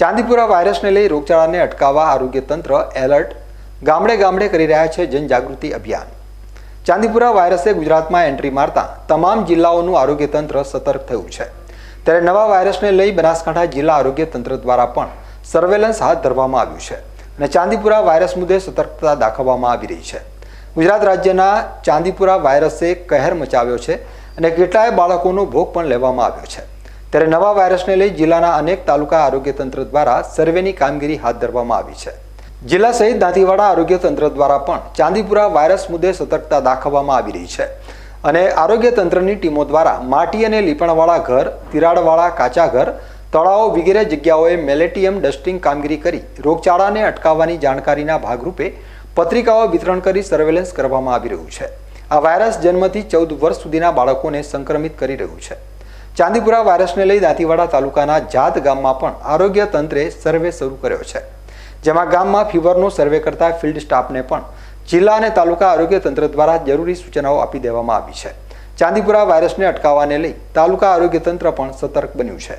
ચાંદીપુરા વાયરસને લઈ રોગચાળાને અટકાવવા આરોગ્ય તંત્ર એલર્ટ ગામડે ગામડે કરી રહ્યા છે જનજાગૃતિ અભિયાન. ચાંદીપુરા વાયરસે ગુજરાતમાં એન્ટ્રી મારતા તમામ જિલ્લાઓનું આરોગ્ય તંત્ર સતર્ક થયું છે. ત્યારે નવા વાયરસને લઈ બનાસકાંઠા જિલ્લા આરોગ્ય તંત્ર દ્વારા પણ સર્વેલન્સ હાથ ધરવામાં આવ્યું છે અને ચાંદીપુરા વાયરસ મુદ્દે સતર્કતા દાખવવામાં આવી રહી છે. ગુજરાત રાજ્યના ચાંદીપુરા વાયરસે કહેર મચાવ્યો છે અને કેટલાય બાળકોનો ભોગ પણ લેવામાં આવ્યો છે. ત્યારે નવા વાયરસને લઈ જિલ્લાના અનેક તાલુકા આરોગ્ય તંત્ર દ્વારા સર્વેની કામગીરી હાથ ધરવામાં આવી છે. જિલ્લા સહિત દાંતીવાડા આરોગ્ય તંત્ર દ્વારા પણ ચાંદીપુરા વાયરસ મુદ્દે સતર્કતા દાખવવામાં આવી રહી છે અને આરોગ્ય તંત્રની ટીમો દ્વારા માટી અને લીપણવાળા ઘર, તિરાડવાળા કાચા ઘર, તળાવો વગેરે જગ્યાઓએ મેલેટિયમ ડસ્ટિંગ કામગીરી કરી રોગચાળાને અટકાવવાની જાણકારીના ભાગરૂપે પત્રિકાઓ વિતરણ કરી સર્વેલન્સ કરવામાં આવી રહ્યું છે. આ વાયરસ જન્મથી ચૌદ વર્ષ સુધીના બાળકોને સંક્રમિત કરી રહ્યું છે. ચાંદીપુરા વાયરસને લઈ દાંતીવાડા તાલુકાના જાત ગામમાં પણ આરોગ્ય તંત્રે સર્વે શરૂ કર્યો છે. જેમાં ગામમાં ફીવરનો સર્વે કરતા ફિલ્ડ સ્ટાફને પણ જિલ્લા અને તાલુકા આરોગ્ય તંત્ર દ્વારા જરૂરી સૂચનાઓ આપી દેવામાં આવી છે. ચાંદીપુરા વાયરસને અટકાવવાને લઈ તાલુકા આરોગ્ય તંત્ર પણ સતર્ક બન્યું છે.